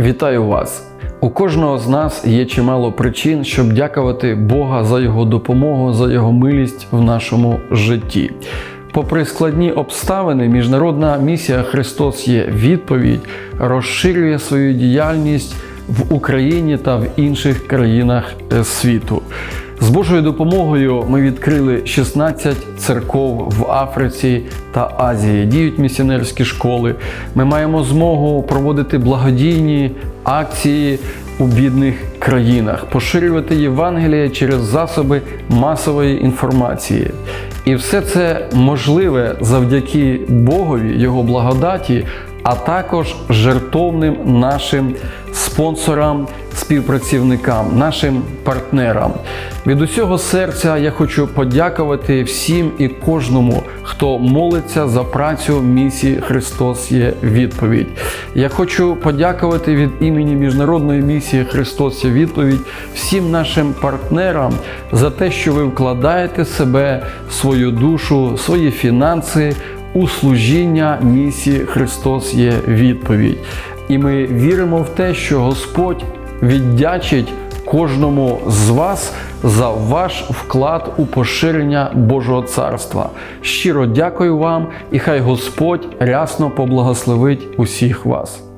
Вітаю вас! У кожного з нас є чимало причин, щоб дякувати Бога за його допомогу, за його милість в нашому житті. Попри складні обставини, міжнародна місія Христос є відповідь, розширює свою діяльність в Україні та в інших країнах е, світу. З Божою допомогою ми відкрили 16 церков в Африці та Азії. Діють місіонерські школи. Ми маємо змогу проводити благодійні акції у бідних країнах, поширювати Євангеліє через засоби масової інформації. І все це можливе завдяки Богові, Його благодаті, а також жертовним нашим спонсорам, співпрацівникам, нашим партнерам. Від усього серця я хочу подякувати всім і кожному, хто молиться за працю місії Христос є відповідь. Я хочу подякувати від імені міжнародної місії Христос є відповідь всім нашим партнерам за те, що ви вкладаєте себе, свою душу, свої фінанси у служіння місії Христос є відповідь. І ми віримо в те, що Господь віддячить кожному з вас за ваш вклад у поширення Божого царства. Щиро дякую вам, і хай Господь рясно поблагословить усіх вас.